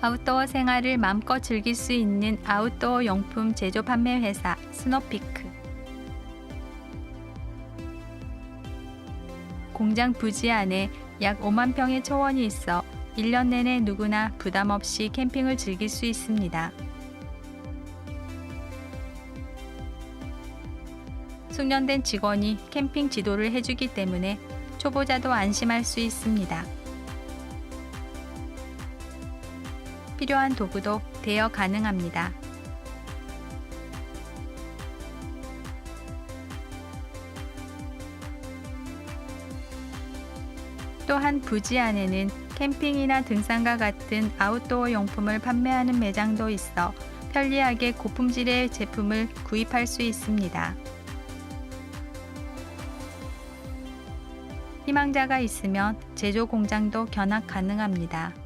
아웃도어 생활을 마음껏 즐길 수 있는 아웃도어 용품 제조 판매 회사 스노피크. 공장 부지 안에 약 5만 평의 초원이 있어 1년 내내 누구나 부담 없이 캠핑을 즐길 수 있습니다. 숙련된 직원이 캠핑 지도를 해주기 때문에 초보자도 안심할 수 있습니다. 필요한 도구도 대여 가능합니다. 또한 부지 안에는 캠핑이나 등산과 같은 아웃도어 용품을 판매하는 매장도 있어 편리하게 고품질의 제품을 구입할 수 있습니다. 희망자가 있으면 제조 공장도 견학 가능합니다.